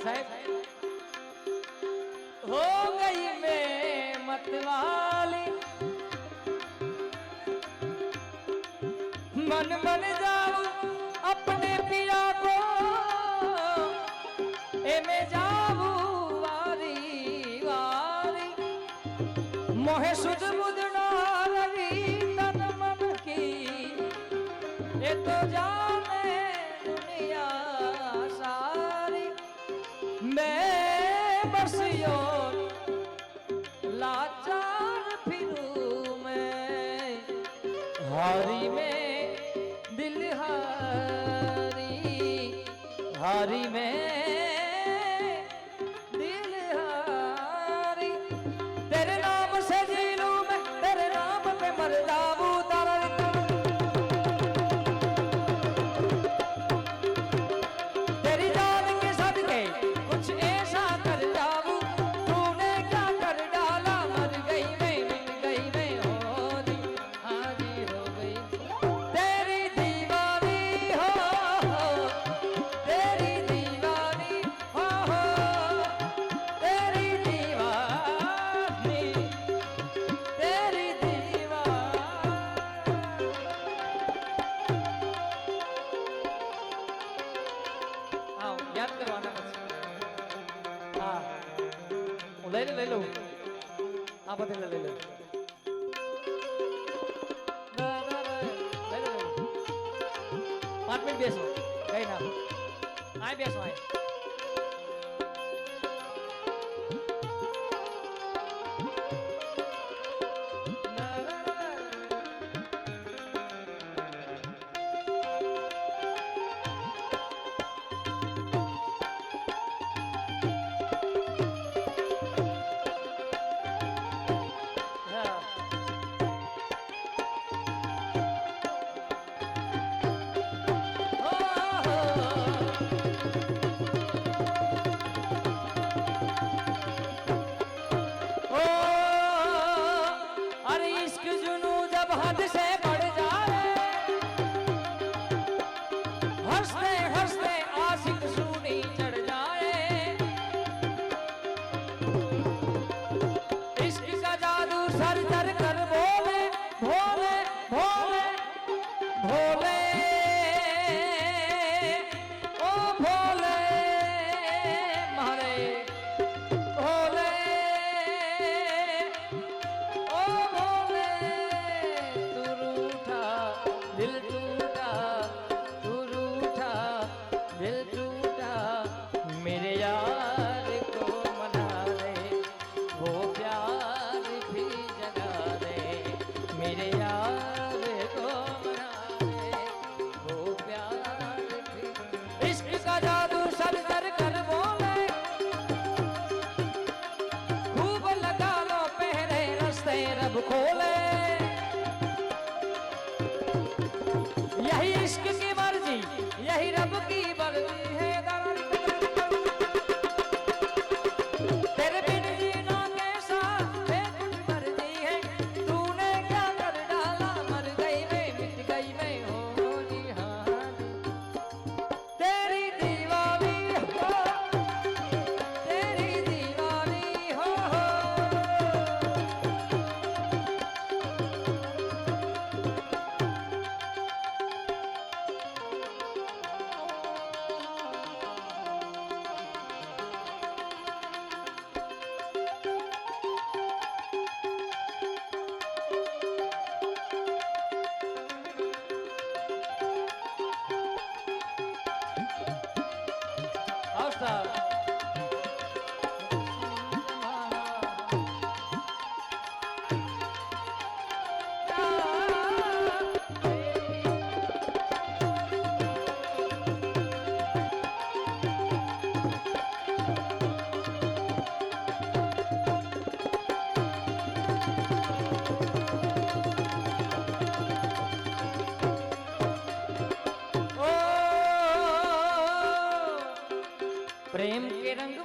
साहब? हो गई मैं मतवाली। मन मन जाऊँ अपने पिया को। मैं जाऊँ वारी वारी। मोहे सुध मुदना रवि तन मन की। ए तो जा हारी में दिल हारी हारी में આ બધે લઈ લે પાંચ મિનિટ બેસો. કઈ ના. આ બેસો આ. বাংলাদেশে Costa. પ્રેમ કે રંગ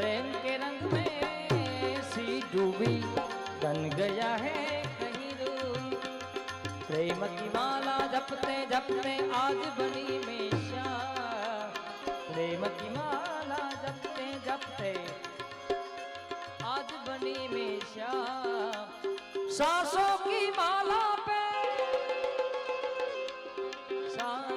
प्रेम के रंग में सी डूबी बन गया है कहीं रूप प्रेम की माला जपते जपते आज बनी में प्रेम की माला जपते जपते आज बनी में श्याम सांसों की माला पे, सांसों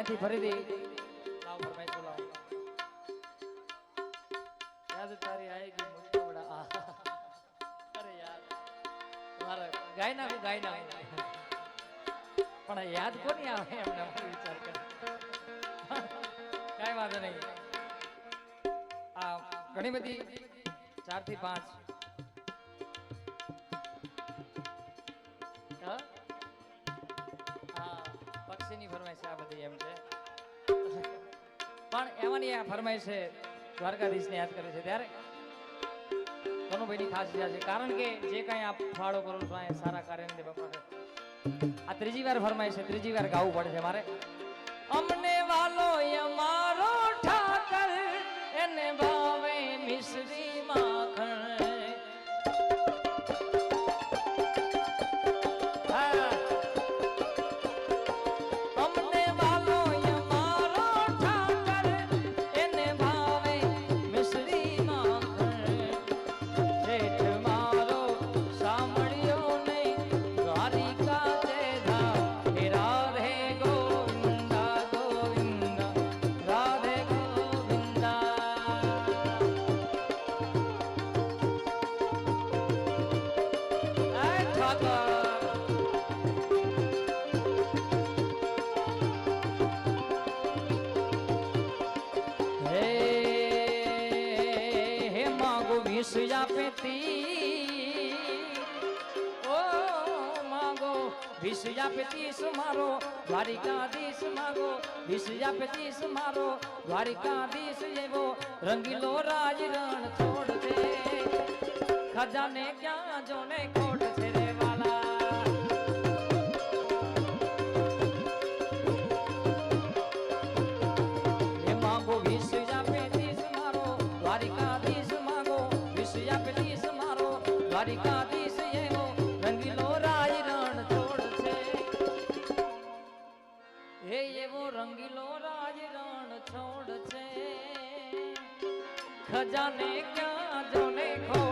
અહીંથી ફરીથી. લાવ ફરમાઈ તો લાવ આ. પણ યાદ કોની આવે એમને વિચાર કર. કાંઈ વાંધો નહીં. આ ઘણી બધી ચારથી પાંચ બધી એમ છે. પણ એમાંની આ ફરમાઈશ છે, દ્વારકાધીશને યાદ કરે છે. ત્યારે કનુભાઈની ખાસ છે. કારણ કે જે કાંઈ આ ફાળો કરું છું, આ સારા કાર્યને બાપા આ ત્રીજી વાર ફરમાય છે. ત્રીજી વાર ગાવું પડે છે મારે. અમને વાલો અમારો માગો વિષયા પેતી ઓ માગો વિષયા પેતીસ મારો દ્વારિકાધીશ માગો વિષયા પેતીસ મારો દ્વારિકાધીશ એવો, રંગીલો રાજ રણ છોડ છે ખજાને ક્યાં જોને ખોટ છે खजाने क्या जोने को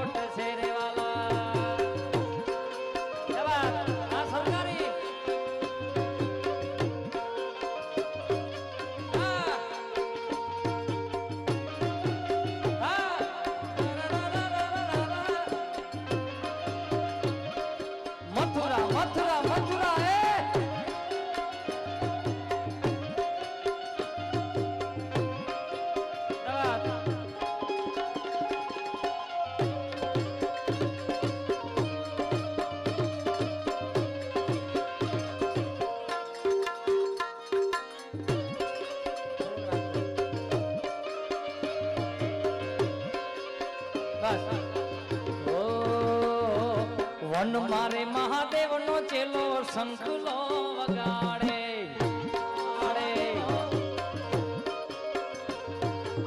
બસ. ઓ વન મારે મહાદેવ નો ચેલો શંખલો વગાડે.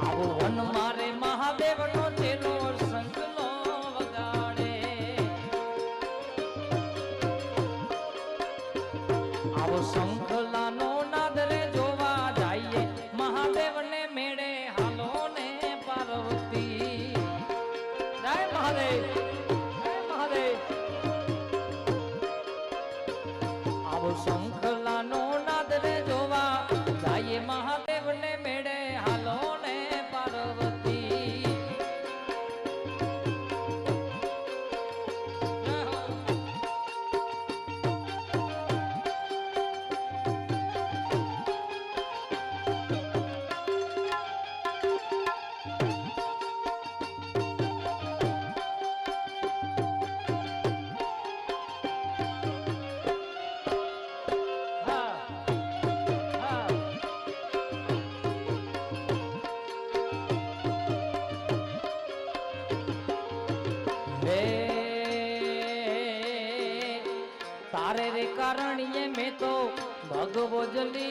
આવો વન મારે મહાદેવ નો ચેલો શંખલો વગાડે. આવો શંખલાનો গো বজলি